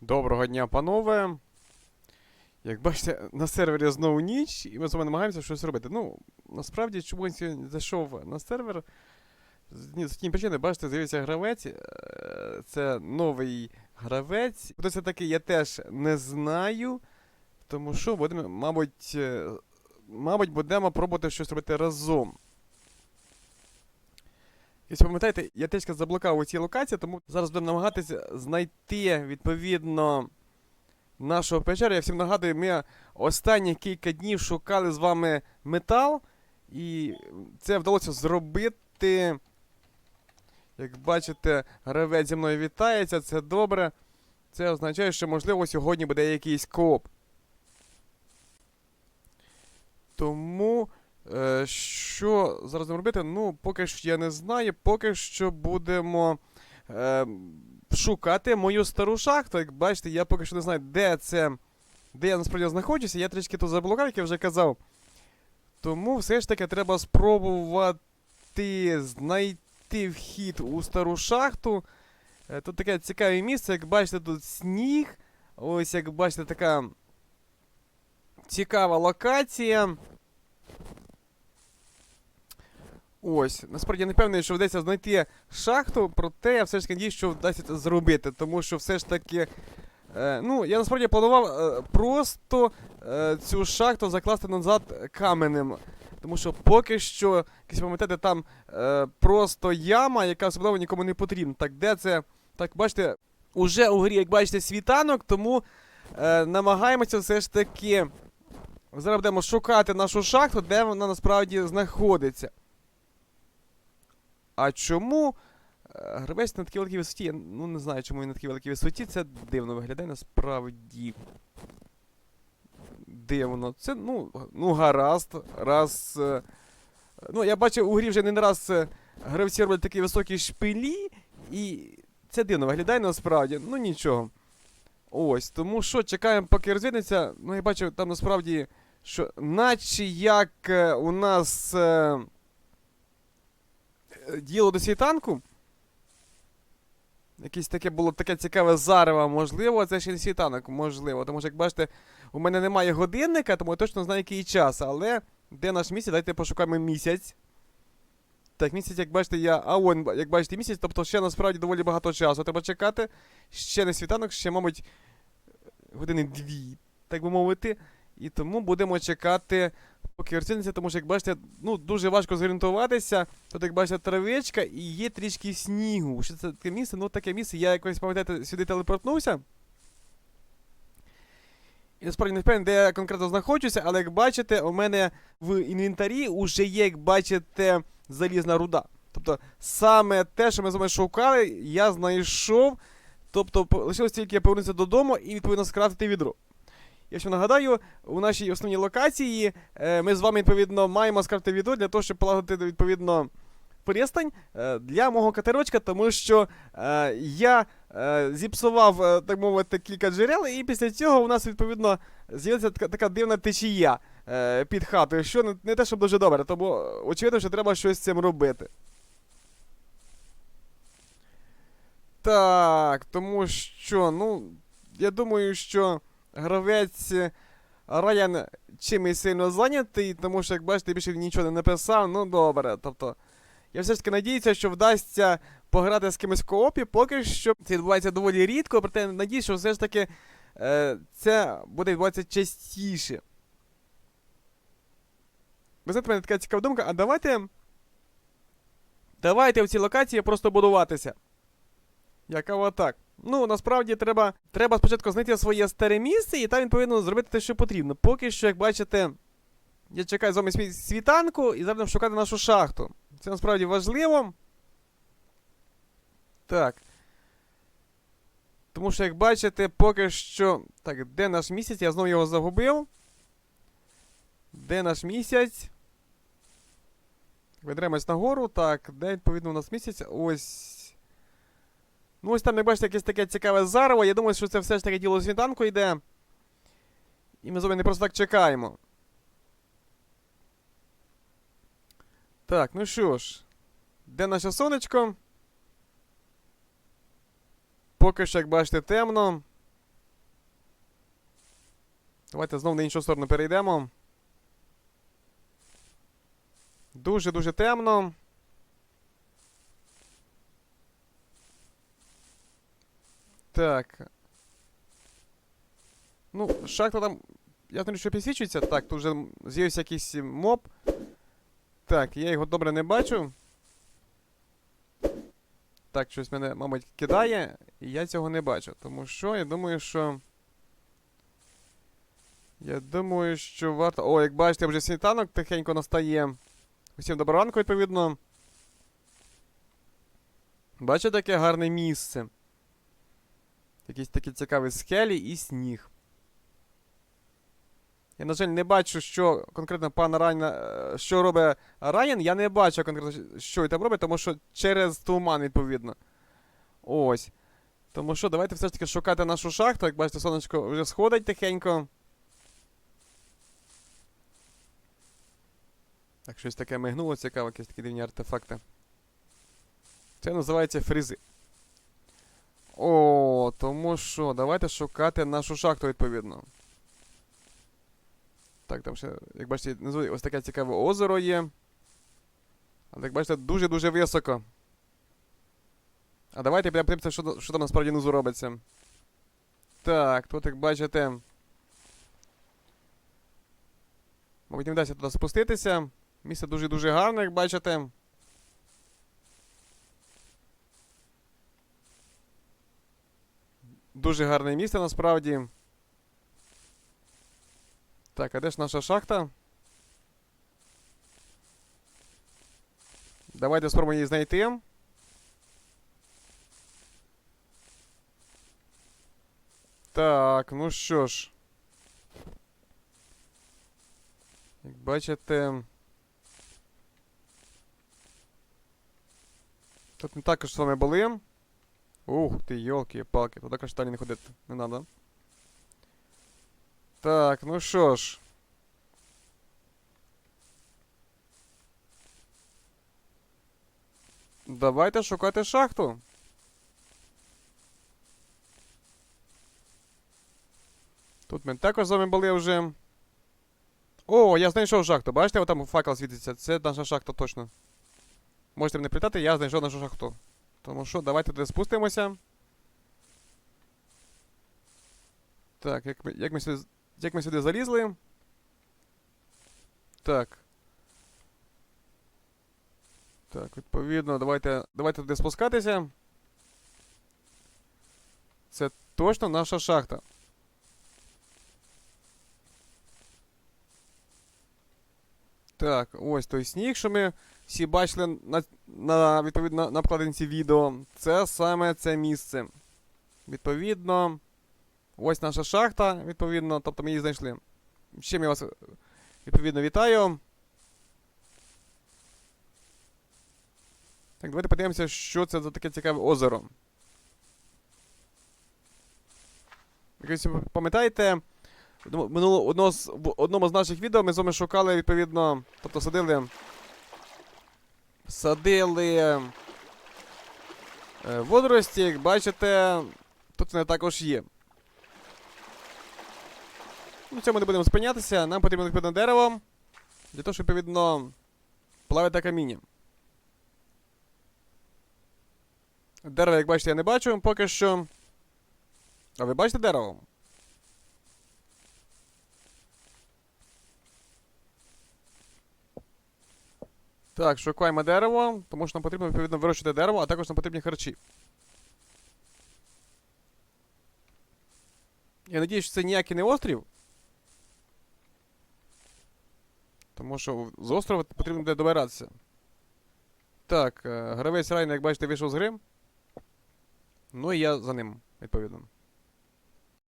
Доброго дня, панове. Як бачите, на сервері знову ніч, і ми з вами намагаємося щось робити. Ну, насправді, чому я сьогодні зайшов на сервер? З тієї причини, бачите, з'явився гравець. е, Це новий гравець. Хто це такий, я теж не знаю. Тому що будемо, мабуть, е, мабуть, будемо пробувати щось робити разом. Якщо пам'ятаєте, я теж заблокав у цій локації, тому зараз будемо намагатися знайти відповідно нашого печеру. Я всім нагадую, ми останні кілька днів шукали з вами метал, і це вдалося зробити. Як бачите, гравець зі мною вітається, це добре. Це означає, що можливо сьогодні буде якийсь кооп. Тому. Е, що зараз робити? Ну, поки що я не знаю. Поки що будемо е, шукати мою стару шахту. Як бачите, я поки що не знаю, де це. Де я насправді знаходжуся. Я трішки тут заблукав, як я вже казав. Тому все ж таки треба спробувати знайти вхід у стару шахту. Е, тут таке цікаве місце, як бачите, тут сніг. Ось як бачите, така цікава локація. Ось, насправді я не певний, що вдасться знайти шахту, проте я все ж таки надіюсь, що вдасться це зробити, тому що все ж таки. Е, ну, я насправді планував е, просто е, цю шахту закласти назад каменем. Тому що поки що, якщо пам'ятаєте, там е, просто яма, яка особливо нікому не потрібна. Так, де це? Так, бачите, уже у грі, як бачите, світанок, тому е, намагаємося все ж таки. Зараз будемо шукати нашу шахту, де вона насправді знаходиться. А чому е, гравець на такій великій висоті? Я ну не знаю, чому він на такій великій висоті. Це дивно виглядає насправді. Дивно. Це, ну, ну гаразд. Раз. е, Ну, я бачив у грі вже не раз е, гравці роблять такі високі шпилі, і це дивно виглядає насправді. Ну нічого. Ось, тому що чекаємо, поки розвіднеться. Ну, я бачу, там насправді, що наче як у нас. Діло до світанку. Якесь таке було таке цікаве зарево, можливо, це ще не світанок, можливо. Тому що, як бачите, у мене немає годинника, тому я точно знаю, який час. Але де наш місяць? Давайте пошукаємо місяць. Так, місяць, як бачите, я. А он, як бачите, місяць, тобто ще насправді доволі багато часу. Треба чекати. Ще не світанок, ще, мабуть, години дві, так би мовити. І тому будемо чекати поки розціниться, тому що, як бачите, ну, дуже важко зорієнтуватися. Тут, як бачите, травичка і є трішки снігу. Що це таке місце? Ну, таке місце. Я якось, пам'ятаєте, сюди телепортнувся. І насправді не впевнений, де я конкретно знаходжуся, але як бачите, у мене в інвентарі вже є, як бачите, залізна руда. Тобто, саме те, що ми з вами шукали, я знайшов. Тобто, лишилось тільки повернутися додому і відповідно скрафтити відро. Я ще нагадаю, у нашій основній локації е, ми з вами, відповідно, маємо скрафтити відео для того, щоб полагодити, відповідно, пристань е, для мого катерочка, тому що е, я зіпсував, так мовити, кілька джерел, і після цього у нас, відповідно, з'явилася така, дивна течія під хатою, що не, те, щоб дуже добре, тому очевидно, що треба щось з цим робити. Так, тому що, ну, я думаю, що гравець е, Райан чимось сильно зайнятий, тому що, як бачите, більше нічого не написав. Ну добре. Тобто, я все ж таки надіюся, що вдасться пограти з кимось в коопі. Поки що це відбувається доволі рідко, проте надіюсь, що все ж таки е, це буде відбуватися частіше. Ви знаєте, мене така цікава думка, а давайте. Давайте в цій локації просто будуватися. Яка так. Ну, насправді треба, треба спочатку знайти своє старе місце, і там він повинен зробити те, що потрібно. Поки що, як бачите, я чекаю з вами сві- світанку і зараз шукати нашу шахту. Це насправді важливо. Так. Тому що, як бачите, поки що. Так, де наш місяць? Я знову його загубив. Де наш місяць? Ведремось нагору. Так, де відповідно у нас місяць? Ось. Ну, ось там, як бачите, якесь таке цікаве зарево. Я думаю, що це все ж таки діло світанку йде. І ми з вами не просто так чекаємо. Так, ну що ж. Де наше сонечко? Поки що, як бачите, темно. Давайте знову на іншу сторону перейдемо. Дуже-дуже темно. Так. Ну, шахта там. Я думаю, що підсвічується. Так, тут вже з'явився якийсь моб. Так, я його добре не бачу. Так, щось мене, мабуть, кидає, і я цього не бачу. Тому що я думаю, що. Я думаю, що варто. О, як бачите, вже світанок тихенько настає. Усім доброго ранку, відповідно. Бачите, таке гарне місце. Якісь такі цікаві скелі і сніг. Я, на жаль, не бачу, що конкретно пан Райан, е, що робить Райан. Я не бачу конкретно, що він там робить, тому що через туман, відповідно. Ось. Тому що давайте все ж таки шукати нашу шахту. Як бачите, сонечко вже сходить тихенько. Так, щось таке мигнуло, цікаво, якісь такі дивні артефакти. Це називається фрізи. О, тому що, давайте шукати нашу шахту, відповідно. Так, там ще, як бачите, ось таке цікаве озеро є. Але як бачите, дуже-дуже високо. А давайте підемо подивимося, що, що там насправді внизу робиться. Так, тут, як бачите. Мабуть, не вдасться туди спуститися. Місце дуже-дуже гарне, як бачите. Дуже гарне місце насправді. Так, а де ж наша шахта? Давайте спробуємо її знайти. Так, ну що ж. Як бачите. Тут ми також з вами були. Ух ти, йолки-палки, туди краще далі не ходити. Не надо. Так, ну що ж. Давайте шукати шахту. Тут ми також з вами були вже. О, я знайшов шахту. Бачите, там факел світиться. Це наша шахта точно. Можете мене питати, я знайшов нашу шахту. Тому що, давайте туди спустимося. Так, як ми, як ми сюди. Як ми сюди залізли. Так. Так, відповідно, давайте, давайте туди спускатися. Це точно наша шахта. Так, ось той сніг, що ми всі бачили на, на відповідно на обкладинці відео. Це саме це місце. Відповідно. Ось наша шахта, відповідно, тобто ми її знайшли. З чим я вас відповідно вітаю. Так, давайте подивимося, що це за таке цікаве озеро. Як ви пам'ятаєте, минуло одно з, в одному з наших відео ми з вами шукали, відповідно, тобто садили. Садили е, водорості, як бачите, тут вони також є. Ну, цьому не будемо спинятися. Нам потрібно відповідне дерево. Для того, щоб відповідно плавити каміння. Дерево, як бачите, я не бачу поки що. А ви бачите дерево? Так, шукаємо дерево, тому що нам потрібно відповідно вирощувати дерево, а також нам потрібні харчі. Я надіюсь, що це ніякий не острів. Тому що з острова потрібно буде добиратися. Так, е, гравець Райна, як бачите, вийшов з гри. Ну і я за ним, відповідно.